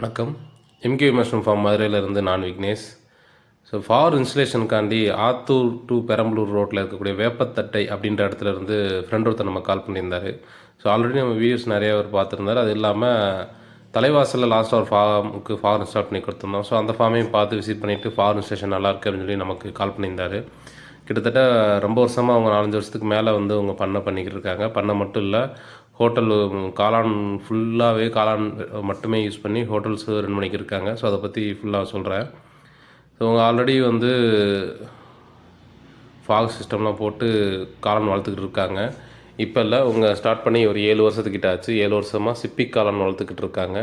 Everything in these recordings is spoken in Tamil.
வணக்கம். எம்கே விமர்சனம் ஃபார்ம் மதுரையிலேருந்து நான் விக்னேஷ். ஸோ ஃபார் இன்ஸ்டலேஷனுக்காண்டி ஆத்தூர் டு பெரம்பலூர் ரோட்டில் இருக்கக்கூடிய வேப்பத்தட்டை அப்படின்ற இடத்துல இருந்து ஃப்ரெண்ட் ஒருத்தர் நம்ம கால் பண்ணியிருந்தார். ஸோ ஆல்ரெடி நம்ம வீடியோஸ் நிறைய பேர் பார்த்துருந்தாரு. அது இல்லாமல் தலைவாசலில் லாஸ்ட் ஒரு ஃபார்முக்கு ஃபார் இன்ஸ்டால் பண்ணி கொடுத்துருந்தோம். ஸோ அந்த ஃபார்மையும் பார்த்து விசிட் பண்ணிவிட்டு ஃபார் இன்ஸ்டேஷன் நல்லாயிருக்கு அப்படின்னு சொல்லி நமக்கு கால் பண்ணியிருந்தாரு. கிட்டத்தட்ட ரொம்ப வருஷமாக அவங்க நாலஞ்சு வருஷத்துக்கு மேலே வந்து அவங்க பண்ண பண்ணிக்கிட்டு இருக்காங்க. பண்ண மட்டும் இல்லை ஹோட்டல் காளான் ஃபுல்லாகவே காளான் மட்டுமே யூஸ் பண்ணி ஹோட்டல்ஸ் ரன் பண்ணிக்கிட்டு இருக்காங்க. ஸோ அதை பற்றி ஃபுல்லாக சொல்கிறேன் ஸோ அவங்க ஆல்ரெடி வந்து ஃபாக் சிஸ்டம்லாம் போட்டு காளான் வளர்த்துக்கிட்டு இருக்காங்க. இப்போ இல்லை அவங்க ஸ்டார்ட் பண்ணி ஒரு ஏழு வருஷத்துக்கிட்ட ஆச்சு. ஏழு வருஷமாக சிப்பி காளான் வளர்த்துக்கிட்டு இருக்காங்க.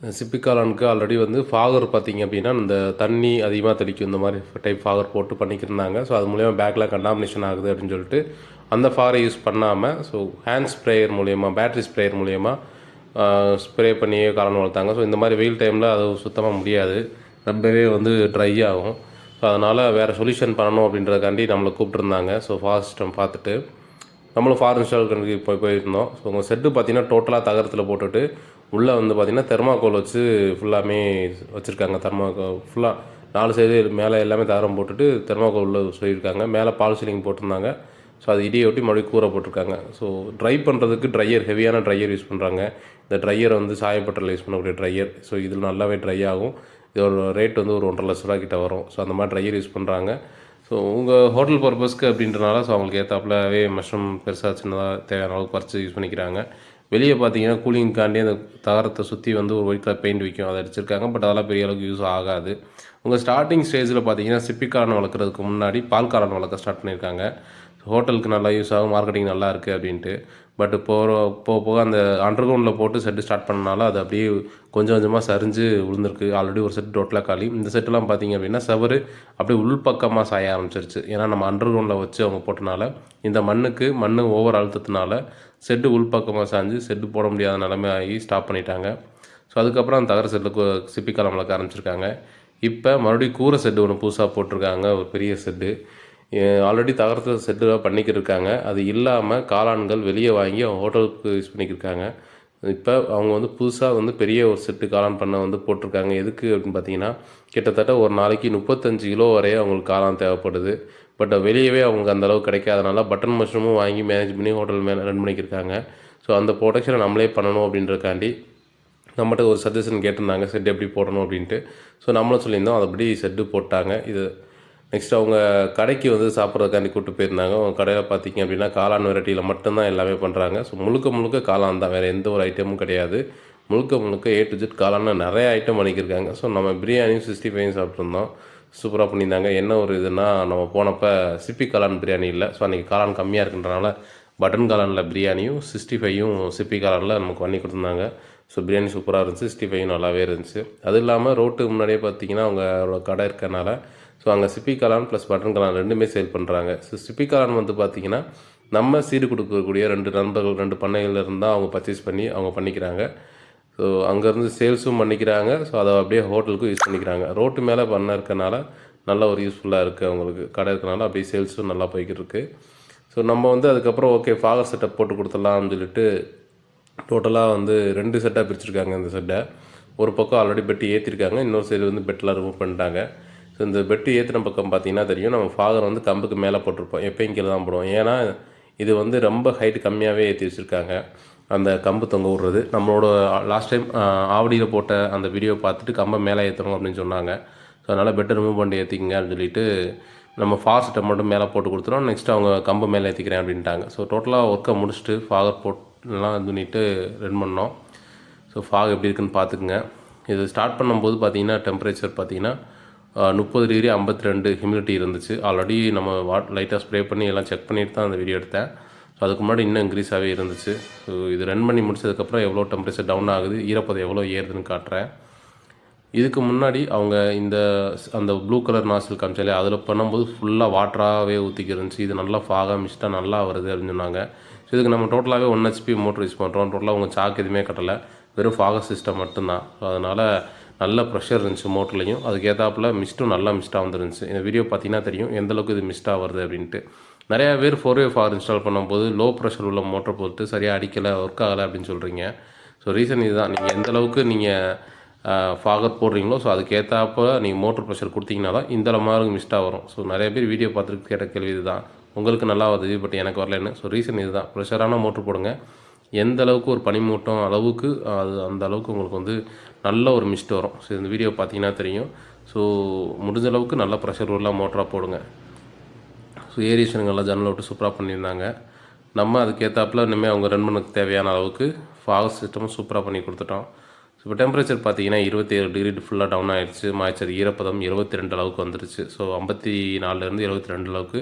சிப்பிக்காலனுக்கு ஆல்ரெடி வந்து ஃபாகர் பார்த்தீங்க அப்படின்னா இந்த தண்ணி அதிகமாக தெளிக்கும் இந்த மாதிரி டைப் ஃபாகர் போட்டு பண்ணிக்கிருந்தாங்க ஸோ அது மூலயமா பேக்கில் கண்டாமினேஷன் ஆகுது அப்படின்னு சொல்லிட்டு அந்த ஃபாரை யூஸ் பண்ணாமல் ஸோ ஹேண்ட் ஸ்ப்ரேயர் மூலயமா பேட்ரி ஸ்ப்ரேயர் மூலயமா ஸ்ப்ரே பண்ணியே காலன் வளர்த்தாங்க. ஸோ இந்த மாதிரி வெயில் டைமில் அது சுத்தமாக முடியாது. ரொம்பவே வந்து ட்ரை ஆகும். ஸோ அதனால் வேறு சொல்யூஷன் பண்ணணும் அப்படின்றதுக்காண்டி நம்மளை கூப்பிட்ருந்தாங்க ஸோ ஃபாரஸ்ட் சிஸ்டம் பார்த்துட்டு நம்மளும் ஃபார் இன்ஸ்டால் போய் போயிருந்தோம். ஸோ உங்கள் செட்டு பார்த்தீங்கன்னா டோட்டலாக தகரத்தில் போட்டுட்டு உள்ளே வந்து பார்த்திங்கன்னா தெர்மாக்கோல் வச்சு ஃபுல்லாமே வச்சுருக்காங்க. தெர்மாக்கோ ஃபுல்லாக நாலு சைடு மேலே எல்லாமே தாரம் போட்டுட்டு தெர்மாக்கோல் உள்ள சொல்லியிருக்காங்க. மேலே பால் சீலிங் போட்டிருந்தாங்க. ஸோ அது இடியை ஒட்டி மறுபடியும் கூரை போட்டிருக்காங்க. ஸோ ட்ரை பண்ணுறதுக்கு ட்ரையர் ஹெவியான ட்ரையர் யூஸ் பண்ணுறாங்க இந்த ட்ரையர் வந்து சாயப்பட்டரில் யூஸ் பண்ணக்கூடிய ட்ரையர் ஸோ இதில் நல்லாவே ட்ரை ஆகும். இதோட ரேட் வந்து ஒரு ஒன்றரை லட்ச ரூபா கிட்ட வரும். ஸோ அந்த மாதிரி ட்ரையர் யூஸ் பண்ணுறாங்க ஸோ உங்கள் ஹோட்டல் பர்பஸ்க்கு அப்படின்றனால ஸோ அவங்களுக்கு ஏற்றாப்புலவே மஷ்ரூம் பெருசாக சின்னதாக தேவையான அளவுக்கு பறித்து யூஸ் பண்ணிக்கிறாங்க. வெளியே பார்த்தீங்கன்னா கூலிங்காண்டி அந்த தகரத்தை சுற்றி வந்து ஒரு ஒயிட் கலர் பெயிண்ட் வைக்கும் அதை அடிச்சிருக்காங்க. பட் அதெல்லாம் பெரிய அளவுக்கு யூஸ் ஆகாது. உங்கள் ஸ்டார்டிங் ஸ்டேஜில் பார்த்தீங்கன்னா சிப்பிக்காரன் வளர்க்குறதுக்கு முன்னாடி பால்காரன் வளர்க்க ஸ்டார்ட் பண்ணியிருக்காங்க. ஹோட்டலுக்கு நல்லா யூஸ் ஆகும் மார்க்கெட்டிங் நல்லா இருக்குது அப்படின்ட்டு. பட் போகிற போக போக அந்த அண்டர் கிரவுண்டில் போட்டு செட்டு ஸ்டார்ட் பண்ணனால அது அப்படியே கொஞ்சம் கொஞ்சமாக சரிஞ்சு விழுந்திருக்கு ஆல்ரெடி ஒரு செட் டோட்டலாக காலி. இந்த செட்டெல்லாம் பார்த்தீங்க அப்படின்னா செவரு அப்படியே உள்பக்கமாக சாய ஆரம்பிச்சிருச்சு. ஏன்னா நம்ம அண்டர் கிரவுண்டில் வச்சு அவங்க போட்டனால இந்த மண்ணுக்கு மண் ஓவர் அழுத்தத்தினால செட்டு உள்பக்கமாக சாஞ்சு செட்டு போட முடியாத நிலைமை ஆகி ஸ்டாப் பண்ணிட்டாங்க. ஸோ அதுக்கப்புறம் அந்த தகர செட்டில் சிப்பி காலம் வளர்க்க ஆரம்பிச்சிருக்காங்க. இப்போ மறுபடியும் கூரை செட்டு ஒன்று புதுசாக போட்டிருக்காங்க. ஒரு பெரிய செட்டு ஆல்ரெடி தகரத்தை செட்டு பண்ணிக்கிட்டு இருக்காங்க அது இல்லாமல் காளான்கள் வெளியே வாங்கி அவங்க ஹோட்டலுக்கு யூஸ் பண்ணிக்கிருக்காங்க இப்போ அவங்க வந்து புதுசாக வந்து பெரிய ஒரு செட்டு காளான் பண்ணை வந்து போட்டிருக்காங்க. எதுக்கு அப்படின்னு பார்த்தீங்கன்னா கிட்டத்தட்ட ஒரு நாளைக்கு முப்பத்தஞ்சு கிலோ வரைய அவங்களுக்கு காளான் தேவைப்படுது. பட் வெளியவே அவங்களுக்கு அந்தளவுக்கு கிடைக்காதனால பட்டன் மஷ்ரூமும் வாங்கி மேனேஜ் பண்ணி ஹோட்டல் மேலே ரன் பண்ணிக்கிருக்காங்க ஸோ அந்த ப்ரொடக்ஷனை நம்மளே பண்ணணும் அப்படின்றக்காண்டி நம்மகிட்ட ஒரு சஜஷன் கேட்டிருந்தாங்க. செட் எப்படி போடணும் அப்படின்ட்டு. ஸோ நம்மளும் சொல்லியிருந்தோம். அதுபடி செட்டு போட்டாங்க. இது நெக்ஸ்ட் அவங்க கடைக்கு வந்து சாப்பிட்றதுக்காண்டி கூப்பிட்டு போயிருந்தாங்க. அவங்க கடையில் பார்த்தீங்க அப்படின்னா காளான் வெரைட்டியில் மட்டும்தான் எல்லாமே பண்ணுறாங்க ஸோ முழுக்க முழுக்க காளான் தான். வேறு எந்த ஒரு ஐட்டமும் கிடையாது. முழுக்க முழுக்க ஏ டு ஜெட் காளான்னு நிறைய ஐட்டம் பண்ணிக்கிருக்காங்க ஸோ நம்ம பிரியாணியும் சிக்ஸ்டி ஃபைவ் சாப்பிட்ருந்தோம் சூப்பராக பண்ணியிருந்தாங்க. என்ன ஒரு இதுனா நம்ம போனப்போ சிப்பி காளான் பிரியாணி இல்லை. ஸோ அன்றைக்கி காளான் கம்மியாக இருக்குன்றனால பட்டன் காளானில் பிரியாணியும் சிக்ஸ்டி ஃபைவும் சிப்பி காளானில் நமக்கு பண்ணி கொடுத்துருந்தாங்க. ஸோ பிரியாணி சூப்பராக இருந்துச்சு. சிக்ஸ்டி ஃபைவ் நல்லாவே இருந்துச்சு. அது இல்லாமல் ரோட்டுக்கு முன்னாடியே பார்த்தீங்கன்னா அவங்க கடை இருக்கனால ஸோ அங்கே சிப்பி காளான் ப்ளஸ் பட்டன் காளான் ரெண்டுமே சேல் பண்ணுறாங்க ஸோ சிப்பி காளான் வந்து பார்த்திங்கன்னா நம்ம சீடு கொடுக்கக்கூடிய ரெண்டு நண்பர்கள் ரெண்டு பண்ணைகள்லேருந்து இருந்தால் அவங்க பர்ச்சேஸ் பண்ணி அவங்க பண்ணிக்கிறாங்க. ஸோ அங்கேருந்து சேல்ஸும் பண்ணிக்கிறாங்க. ஸோ அதை அப்படியே ஹோட்டலுக்கும் யூஸ் பண்ணிக்கிறாங்க. ரோட்டு மேலே பண்ண இருக்கனால நல்ல ஒரு யூஸ்ஃபுல்லாக இருக்குது அவங்களுக்கு. கடை இருக்கனால அப்படியே சேல்ஸும் நல்லா போய்கிட்டு இருக்குது ஸோ நம்ம வந்து அதுக்கப்புறம் ஓகே ஃபாகர் செட்டப் போட்டு கொடுத்துடலாம்னு சொல்லிட்டு டோட்டலாக வந்து ரெண்டு செட்டாக பிரிச்சுருக்காங்க இந்த செட்டை ஒரு பக்கம் ஆல்ரெடி பெட்டு ஏற்றிருக்காங்க இன்னொரு சைடு வந்து பெட்டெலாம் ரிமூவ் பண்ணிட்டாங்க. ஸோ இந்த பெட்டு ஏற்றின பக்கம் பார்த்தீங்கன்னா தெரியும். நம்ம ஃபாதர் வந்து கம்புக்கு மேலே போட்டிருப்போம். எப்பயும் கீழே தான் போடுவோம். ஏன்னா இது வந்து ரொம்ப ஹைட் கம்மியாகவே ஏற்றி வச்சுருக்காங்க. அந்த கம்பு தொங்க விடுறது. நம்மளோட லாஸ்ட் டைம் ஆவடியில் போட்ட அந்த வீடியோ பார்த்துட்டு கம்பை மேலே ஏற்றணும் அப்படின்னு சொன்னாங்க. ஸோ அதனால் பெட்டை ரிமூவ் பண்ணி ஏற்றிங்க அப்படின்னு சொல்லிட்டு நம்ம ஃபாஸ்ட்டை மட்டும் மேலே போட்டு கொடுத்துரும் நெக்ஸ்ட் அவங்க கம்பு மேலே ஏற்றிக்கிறேன் அப்படின்ட்டாங்க. ஸோ டோட்டலாக ஒர்க்கை முடிச்சுட்டு ஃபாகர் போட்லாம் இது பண்ணிட்டு ரன் பண்ணோம். ஸோ ஃபாக் எப்படி இருக்குன்னு பார்த்துக்குங்க. இது ஸ்டார்ட் பண்ணும்போது பார்த்திங்கன்னா டெம்பரேச்சர் பார்த்தீங்கன்னா முப்பது டிகிரி ஐம்பத்தி ரெண்டு ஹியூமிடிட்டி இருந்துச்சு. ஆல்ரெடி நம்ம வாட் லைட்டாக ஸ்ப்ரே பண்ணி எல்லாம் செக் பண்ணிட்டு தான் அந்த வீடியோ எடுத்தேன். ஸோ அதுக்கு முன்னாடி இன்னும் இன்க்ரீஸாகவே இருந்துச்சு. ஸோ இது ரன் பண்ணி முடிச்சதுக்கப்புறம் எவ்வளோ டெம்பரேச்சர் டவுன் ஆகுது ஈரப்பதம் எவ்வளோ ஏறுதுன்னு காட்டுறேன். இதுக்கு முன்னாடி அவங்க இந்த அந்த ப்ளூ கலர் நாசில் காமிச்சாலே அதில் பண்ணும்போது ஃபுல்லாக வாட்டராகவே ஊற்றிக்கி இருந்துச்சு. இது நல்லா ஃபாகாக மிஸ்ட்டாக நல்லா வருது அப்படின்னு சொன்னாங்க. ஸோ இதுக்கு நம்ம டோட்டலாகவே ஒன் ஹெச்பி மோட்டர் யூஸ் பண்ணுறோம் டோட்டலாக உங்கள் சாக்கு எதுவுமே கட்டலை. வெறும் ஃபாக சிஸ்டம் மட்டும்தான். ஸோ அதனால் நல்ல ப்ரெஷர் இருந்துச்சு மோட்டர்லையும் அதுக்கு மிஸ்ட்டும் நல்லா மிஸ்ட்டாக வந்துருந்துச்சு. இந்த வீடியோ பார்த்தீங்கன்னா தெரியும் எந்தளவுக்கு இது மிஸ்ட்டாக வருது அப்படின்ட்டு. நிறையா பேர் ஃபோர் வே ஃபார் இன்ஸ்டால் பண்ணும்போது லோ ப்ரெஷர் உள்ள மோட்டர் போட்டு சரியாக அடிக்கலை ஒர்க் ஆகலை அப்படின்னு சொல்கிறீங்க ஸோ ரீசன் இதுதான். நீங்கள் எந்தளவுக்கு நீங்கள் ஃபாகர் போடுறீங்களோ ஸோ அதுக்கேற்றாப்ப நீங்கள் மோட்டர் ப்ரெஷர் கொடுத்தீங்கன்னா தான் இந்த மாதிரி மிஸ்டாக வரும். ஸோ நிறைய பேர் வீடியோ பார்த்துட்டு கேட்ட கேள்வி இதுதான். உங்களுக்கு நல்லா வருது பட் எனக்கு வரலன்னு. ஸோ ரீசன் இதுதான். ப்ரெஷரான மோட்ரு போடுங்க. எந்த அளவுக்கு ஒரு பனிமூட்டம் அளவுக்கு அது அந்த அளவுக்கு உங்களுக்கு வந்து நல்ல ஒரு மிஸ்ட் வரும். ஸோ இந்த வீடியோ பார்த்தீங்கன்னா தெரியும். ஸோ முடிஞ்ச அளவுக்கு நல்ல ப்ரெஷர் உள்ள மோட்டராக போடுங்க. ஸோ ஏரியேஷனுங்கெல்லாம் ஜன்னல் விட்டு சூப்பராக பண்ணியிருந்தாங்க. நம்ம அதுக்கேற்றாப்பில் இனிமேல் அவங்க ரன் பண்ணுக்கு தேவையான அளவுக்கு ஃபாகர் சிஸ்டமும் சூப்பராக பண்ணி கொடுத்துட்டோம். ஸோ இப்போ டெம்பரேச்சர் பார்த்தீங்கன்னா இருபத்தி ஏழு டிகிரி ஃபுல்லாக டவுன் ஆகிடுச்சு மாய்ச்சர் ஈரப்பதம் இருபத்தி ரெண்டு அளவுக்கு வந்துருச்சு. ஸோ ஐம்பத்தி நாலுலேருந்து இருபத்தி ரெண்டு அளவுக்கு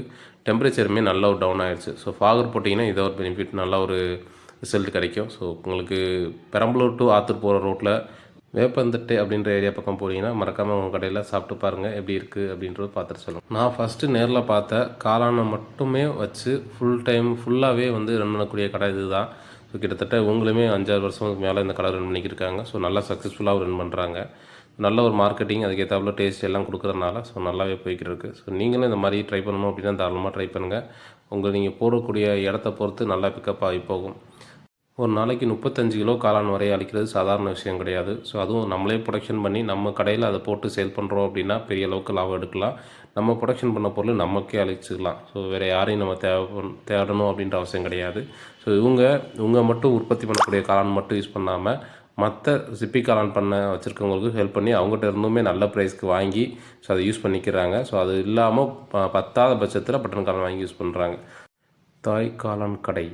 டெம்பரேச்சருமே நல்ல ஒரு டவுன் ஆகிடுச்சு ஸோ ஃபாகர் போட்டிங்கன்னா இதை ஒரு பெனிஃபிட் நல்ல ஒரு ரிசல்ட் கிடைக்கும். ஸோ உங்களுக்கு பெரம்பலூர் டு ஆத்தூர் போகிற ரோட்டில் வேப்பந்தட்டை அப்படின்ற ஏரியா பக்கம் போனீங்கன்னா மறக்காமல் உங்கள் கடையில் சாப்பிட்டு பாருங்கள் எப்படி இருக்குது அப்படின்றது பார்த்துட்டு சொல்லுங்கள் நான் ஃபஸ்ட்டு நேரில் பார்த்த காளானை மட்டுமே வச்சு ஃபுல் டைம் ஃபுல்லாகவே வந்து ரன் பண்ணக்கூடிய கடை இதுதான். ஸோ கிட்டத்தட்ட உங்களுமே அஞ்சாறு வருஷம் மேலே இந்த கடை ரன் பண்ணிக்கிருக்காங்க ஸோ நல்லா சக்ஸஸ்ஃபுல்லாக ரன் பண்ணுறாங்க நல்ல ஒரு மார்க்கெட்டிங் அதுக்கேற்றாப்புல டேஸ்ட் எல்லாம் கொடுக்குறதுனால ஸோ நல்லாவே போய்கிட்டு இருக்குது ஸோ நீங்களும் இந்த மாதிரி ட்ரை பண்ணணும் அப்படின்னா தாராளமாக ட்ரை பண்ணுங்கள் உங்கள் நீங்கள் போடக்கூடிய இடத்த பொறுத்து நல்லா பிக்கப் ஆகி போகும். ஒரு நாளைக்கு முப்பத்தஞ்சு கிலோ காளான் வரை அளிக்கிறது சாதாரண விஷயம் கிடையாது. ஸோ அதுவும் நம்மளே ப்ரொடக்ஷன் பண்ணி நம்ம கடையில் அதை போட்டு சேல் பண்ணுறோம் அப்படின்னா பெரிய அளவுக்கு லாபம் எடுக்கலாம். நம்ம ப்ரொடக்ஷன் பண்ண பொருள் நமக்கே அழிச்சிக்கலாம் ஸோ வேறு யாரையும் நம்ம தேவை தேடணும் அப்படின்ற அவசியம் கிடையாது. ஸோ இவங்க இவங்க மட்டும் உற்பத்தி பண்ணக்கூடிய காளான் மட்டும் யூஸ் பண்ணாமல் மற்ற சிப்பி காளான் பண்ண வச்சுருக்கவங்களுக்கு ஹெல்ப் பண்ணி அவங்ககிட்ட இருந்துமே நல்ல ப்ரைஸ்க்கு வாங்கி ஸோ அதை யூஸ் பண்ணிக்கிறாங்க. ஸோ அது இல்லாமல் ப- பத்தாத பட்சத்தில் பட்டன் காளான் வாங்கி யூஸ் பண்ணுறாங்க தாய் காளான் கடை.